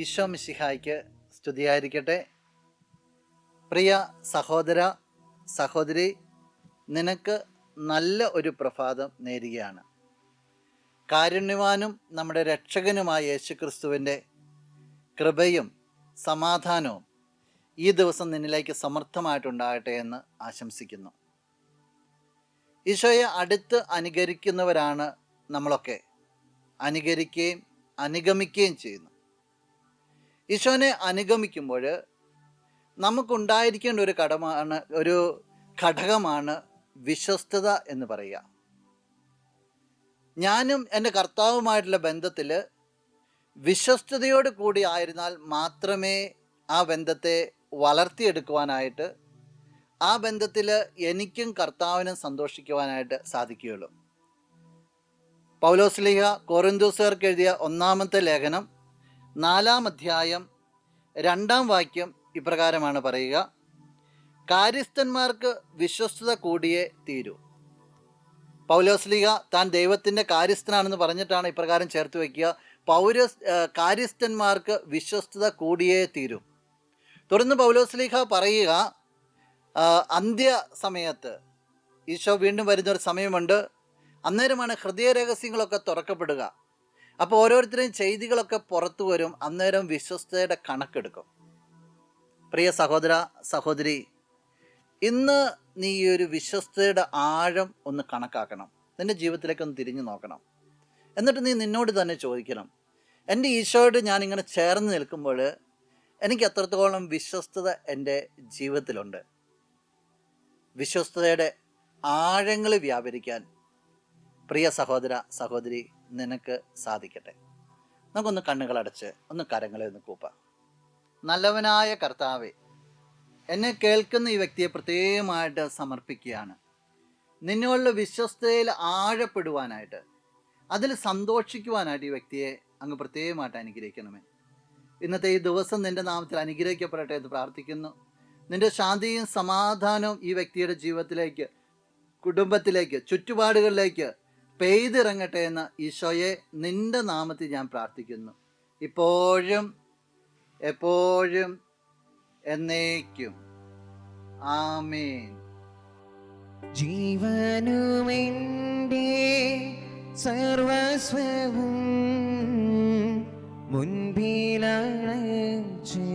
ഈശോ മിശിഹായ്ക്ക് സ്തുതിയായിരിക്കട്ടെ. പ്രിയ സഹോദര സഹോദരി നിനക്ക് നല്ല ഒരു പ്രഭാതം നേരുകയാണ്. കാരുണ്യവാനും നമ്മുടെ രക്ഷകനുമായ യേശുക്രിസ്തുവിന്റെ കൃപയും സമാധാനവും ഈ ദിവസം നിന്നിലേക്ക് സമർത്ഥമായിട്ടുണ്ടാകട്ടെ എന്ന് ആശംസിക്കുന്നു. ഈശോയെ അടുത്ത് അനുകരിക്കുന്നവരാണ് നമ്മളൊക്കെ. അനുകരിക്കുകയും അനുഗമിക്കുകയും ചെയ്യുന്നു. ഈശോനെ അനുഗമിക്കുമ്പോൾ നമുക്കുണ്ടായിരിക്കേണ്ട ഒരു കടമാണ് ഒരു ഘടകമാണ് വിശ്വസ്തത എന്ന് പറയുക. ഞാനും എന്റെ കർത്താവുമായിട്ടുള്ള ബന്ധത്തിൽ വിശ്വസ്തയോട് കൂടി ആയിരുന്നാൽ മാത്രമേ ആ ബന്ധത്തെ വളർത്തിയെടുക്കുവാനായിട്ട് ആ ബന്ധത്തിൽ എനിക്കും കർത്താവിനും സന്തോഷിക്കുവാനായിട്ട് സാധിക്കുകയുള്ളൂ. പൗലോസ്ലിഹ കോറിന്തൂസുകാർക്ക് എഴുതിയ ഒന്നാമത്തെ ലേഖനം നാലാം അധ്യായം രണ്ടാം വാക്യം ഇപ്രകാരമാണ് പറയുക. കാര്യസ്ഥന്മാർക്ക് വിശ്വസ്തത കൂടിയേ തീരൂ. പൗലോസ്ലിക താൻ ദൈവത്തിന്റെ കാര്യസ്ഥനാണെന്ന് പറഞ്ഞിട്ടാണ് ഇപ്രകാരം ചേർത്ത് വയ്ക്കുക പൗര കാര്യസ്ഥന്മാർക്ക് വിശ്വസ്തത കൂടിയേ തീരൂ. തുടർന്ന് പൗലോസ്ലിഹ പറയുക അന്ത്യ സമയത്ത് ഈശോ വീണ്ടും വരുന്നൊരു സമയമുണ്ട്. അന്നേരമാണ് ഹൃദയ ഹൃദയരഹസ്യങ്ങളൊക്കെ തുറക്കപ്പെടുക. അപ്പോൾ ഓരോരുത്തരും ചെയ്തികളൊക്കെ പുറത്തു വരും അന്നേരം വിശ്വസ്തയുടെ കണക്കെടുക്കും. പ്രിയ സഹോദര സഹോദരി ഇന്ന് നീ ഈ ഒരു വിശ്വസ്തയുടെ ആഴം ഒന്ന് കണക്കാക്കണം. നിന്റെ ജീവിതത്തിലേക്ക് ഒന്ന് തിരിഞ്ഞു നോക്കണം. എന്നിട്ട് നീ നിന്നോട് തന്നെ ചോദിക്കണം. എന്റെ ഈശോയോട് ഞാനിങ്ങനെ ചേർന്ന് നിൽക്കുമ്പോൾ എനിക്ക് എത്രത്തോളം വിശ്വസ്തത എന്റെ ജീവിതത്തിലുണ്ട്. വിശ്വസ്തതയുടെ ആഴങ്ങൾ വ്യാപരിക്കാൻ പ്രിയ സഹോദര സഹോദരി നിനക്ക് സാധിക്കട്ടെ. നമുക്കൊന്ന് കണ്ണുകളടച്ച് ഒന്ന് കരങ്ങളെ ഒന്ന് കൂപ്പാം. നല്ലവനായ കർത്താവെ എന്നെ കേൾക്കുന്ന ഈ വ്യക്തിയെ പ്രത്യേകമായിട്ട് സമർപ്പിക്കുകയാണ്. നിന്നോടുള്ള വിശ്വസ്തയിൽ ആഴപ്പെടുവാനായിട്ട് അതിൽ സന്തോഷിക്കുവാനായിട്ട് ഈ വ്യക്തിയെ അങ്ങ് പ്രത്യേകമായിട്ട് അനുഗ്രഹിക്കണമേ. ഇന്നത്തെ ഈ ദിവസം നിന്റെ നാമത്തിൽ അനുഗ്രഹിക്കപ്പെടട്ടെ എന്ന് പ്രാർത്ഥിക്കുന്നു. നിന്റെ ശാന്തിയും സമാധാനവും ഈ വ്യക്തിയുടെ ജീവിതത്തിലേക്ക് കുടുംബത്തിലേക്ക് ചുറ്റുപാടുകളിലേക്ക് പെയ്തിറങ്ങട്ടെ എന്ന് ഈശോയെ നിന്റെ നാമത്തിൽ ഞാൻ പ്രാർത്ഥിക്കുന്നു. ഇപ്പോഴും എപ്പോഴും എന്നേക്കും. ആമേൻ. ജീവനുമെന്റെ സർവസ്വവും മുൻപിലണച്ച്